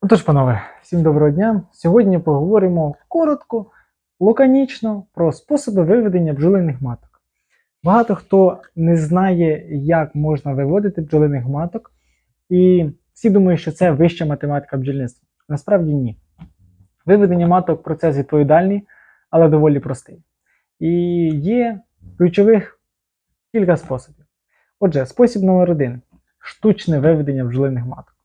Отож, панове, всім доброго дня. Сьогодні поговоримо коротко, лаконічно про способи виведення бджолиних маток. Багато хто не знає, як можна виводити бджолиних маток, і всі думають, що це вища математика бджільництва. Насправді ні. Виведення маток процес відповідальний, але доволі простий. І є ключових кілька способів. Отже, спосіб номер один штучне виведення бджолиних маток.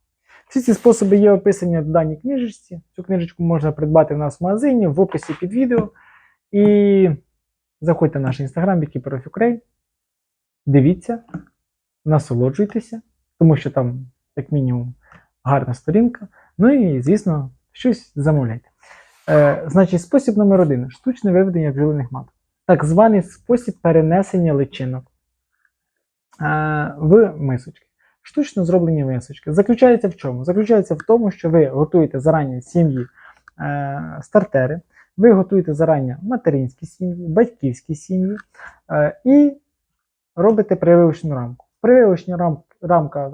Всі ці способи є описані в даній книжечці. Цю книжечку можна придбати в нас в магазині, в описі під відео. І заходьте в наш інстаграм, Ukraine, Дивіться, насолоджуйтеся, тому що там, як мінімум, гарна сторінка. Ну і, звісно, щось замовляйте. Е, значить, спосіб номер один штучне виведення бджолиних маток. Так званий спосіб перенесення личинок е, в мисочки. Штучно зроблені мисочки. Заключається в чому? Заключається в тому, що ви готуєте зарані сім'ї е, стартери, ви готуєте зарані материнські сім'ї, батьківські сім'ї е, і робите прививочну рамку. Прививочна рам, рамка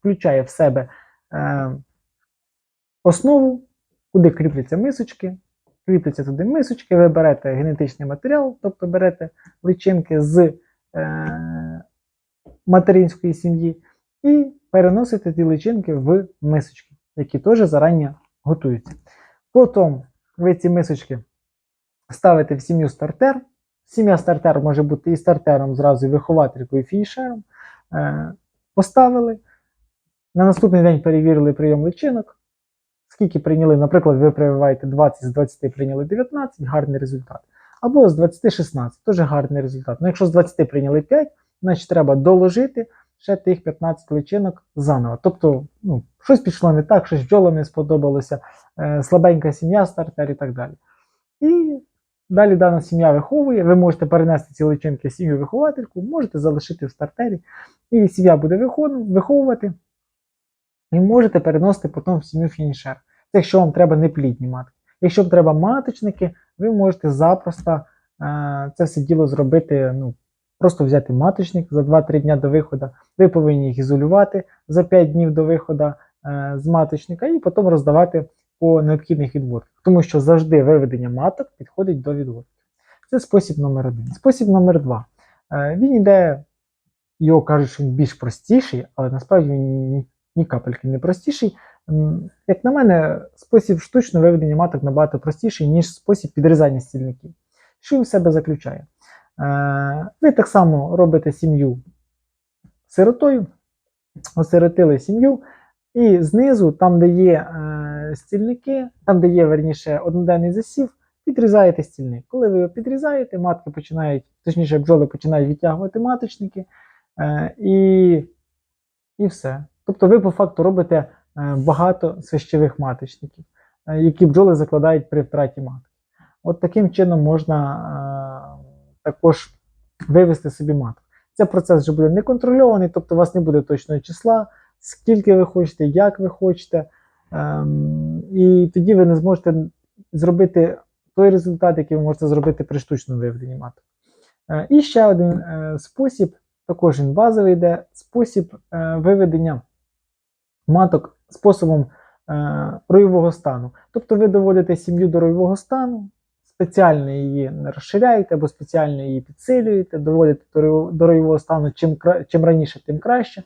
включає в себе е, основу, куди кріпляться мисочки. Кріпляться туди мисочки, ви берете генетичний матеріал, тобто берете личинки з е, материнської сім'ї і переносите ті личинки в мисочки, які теж зарані готуються. Потім ви ці мисочки ставите в сім'ю стартер. Сім'я стартер може бути і стартером, зразу і вихователькою, і фінішером. Е, Поставили. На наступний день перевірили прийом личинок. Скільки прийняли, наприклад, ви прививаєте 20 з 20 прийняли 19, гарний результат. Або з 20 16, теж гарний результат. Ну, якщо з 20 прийняли 5, значить треба доложити ще тих 15 личинок заново. Тобто, ну, щось пішло не так, щось бджолам не сподобалося, е, слабенька сім'я, стартер і так далі. І далі дана сім'я виховує, ви можете перенести ці личинки в сім'ю виховательку, можете залишити в стартері, і сім'я буде виховувати. І можете переносити потім в сім'ю фінішер. Це якщо вам треба неплідні матки. Якщо вам треба маточники, ви можете запросто е, це все діло зробити. ну, Просто взяти маточник за 2-3 дні до виходу. Ви повинні їх ізолювати за 5 днів до виходу е, з маточника і потім роздавати по необхідних відводках. Тому що завжди виведення маток підходить до відводки. Це спосіб номер один. Спосіб номер два. Е, він йде, його кажуть, що він більш простіший, але насправді він ні, ні капельки не простіший. Як на мене, спосіб штучного виведення маток набагато простіший, ніж спосіб підрізання стільників. Що він в себе заключає? Е, Ви так само робите сім'ю сиротою, осиротили сім'ю, і знизу, там, де є е, стільники, там, де є верніше одноденний засів, підрізаєте стільник. Коли ви його підрізаєте, матки починають, точніше, бджоли починають відтягувати маточники, е, і, і все. Тобто ви по факту робите багато свищевих маточників, які бджоли закладають при втраті матки. От таким чином можна також вивести собі матку. Це процес вже буде неконтрольований, тобто у вас не буде точного числа, скільки ви хочете, як ви хочете. Ем, і тоді ви не зможете зробити той результат, який ви можете зробити при штучному виведенні маток. Е, і ще один е, спосіб, також він базовий йде, спосіб е, виведення маток способом е, роєвого стану. Тобто ви доводите сім'ю до роєвого стану, спеціально її не розширяєте або спеціально її підсилюєте, доводите до роєвого стану чим, чим раніше, тим краще.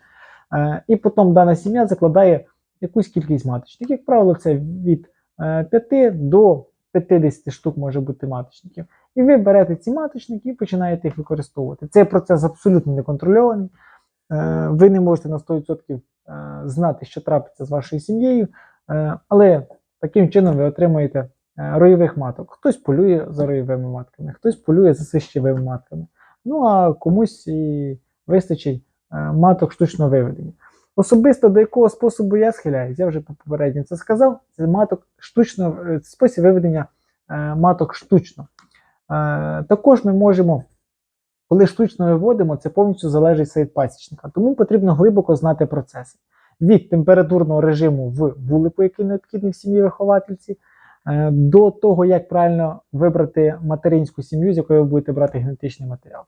Е, І потім дана сім'я закладає якусь кількість маточників. Як правило, це від е, 5 до 50 штук може бути маточників. І ви берете ці маточники і починаєте їх використовувати. Цей процес абсолютно неконтрольований. Е, Ви не можете на 100% е, знати, що трапиться з вашою сім'єю, е, але таким чином ви отримуєте е, роєвих маток. Хтось полює за роєвими матками, хтось полює за свищевими матками. Ну а комусь і вистачить е, маток штучного виведення. Особисто до якого способу я схиляюсь, я вже попередньо це сказав. Це маток штучно, е, спосіб виведення маток штучно. Також ми можемо, коли штучно виводимо, це повністю залежить від пасічника. Тому потрібно глибоко знати процеси. Від температурного режиму в вулику, який необхідний в сім'ї виховательці, до того, як правильно вибрати материнську сім'ю, з якої ви будете брати генетичний матеріал.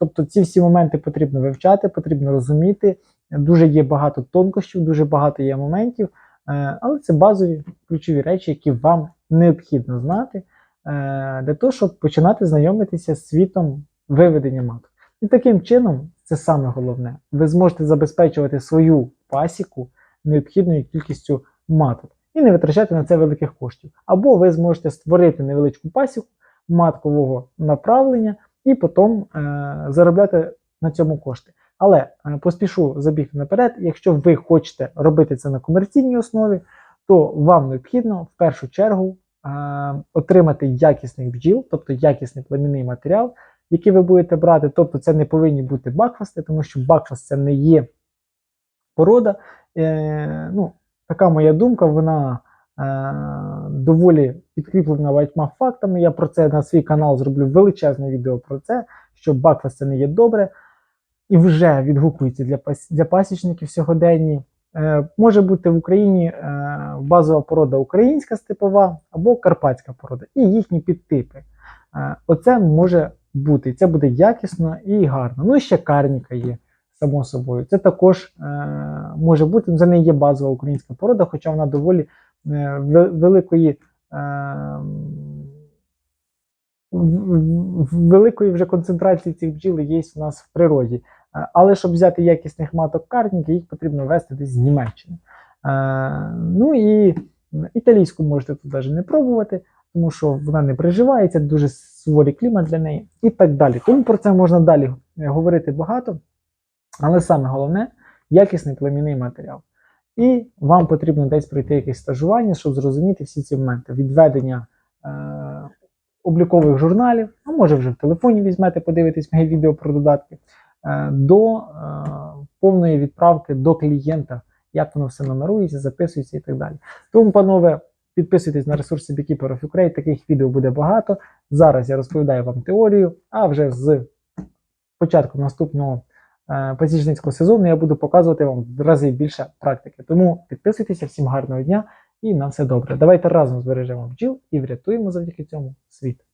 Тобто ці всі моменти потрібно вивчати, потрібно розуміти Дуже є багато тонкощів, дуже багато є моментів, е, але це базові ключові речі, які вам необхідно знати е, для того, щоб починати знайомитися з світом виведення маток. І таким чином, це саме головне, ви зможете забезпечувати свою пасіку необхідною кількістю маток і не витрачати на це великих коштів. Або ви зможете створити невеличку пасіку маткового направлення і потім е, заробляти на цьому кошти. Але е, поспішу забігти наперед, якщо ви хочете робити це на комерційній основі, то вам необхідно в першу чергу е, отримати якісних бджіл, тобто якісний племінний матеріал, який ви будете брати. Тобто це не повинні бути бакфасти, тому що бакфаст це не є порода. Е, ну, така моя думка, вона е, доволі підкріплена багатьма фактами. Я про це на свій канал зроблю величезне відео про це, що бакфаст це не є добре. І вже відгукується для, для пасічників сьогоденні. Е, може бути в Україні е, базова порода українська степова або карпатська порода, і їхні підтипи. Е, оце може бути, це буде якісно і гарно. Ну і ще карніка є, само собою. Це також е, може бути, за неї є базова українська порода, хоча вона доволі е, великої. Е, великої вже концентрації цих бджіл є в нас в природі. Але щоб взяти якісних маток карніки, їх потрібно вести десь з Німеччини. Ну і італійську можете тут навіть не пробувати, тому що вона не приживається, дуже суворий клімат для неї і так далі. Тому про це можна далі говорити багато. Але саме головне якісний племінний матеріал. І вам потрібно десь пройти якесь стажування, щоб зрозуміти всі ці моменти відведення е, облікових журналів, а може вже в телефоні візьмете, подивитесь моє відео про додатки, е, до е, повної відправки до клієнта, як воно все номерується, записується і так далі. Тому, панове, підписуйтесь на ресурси Beekeeper of Ukraine, таких відео буде багато. Зараз я розповідаю вам теорію, а вже з початку наступного е, пасічницького сезону я буду показувати вам в рази більше практики. Тому підписуйтеся, всім гарного дня і на все добре. Давайте разом збережемо бджіл і врятуємо завдяки цьому світ.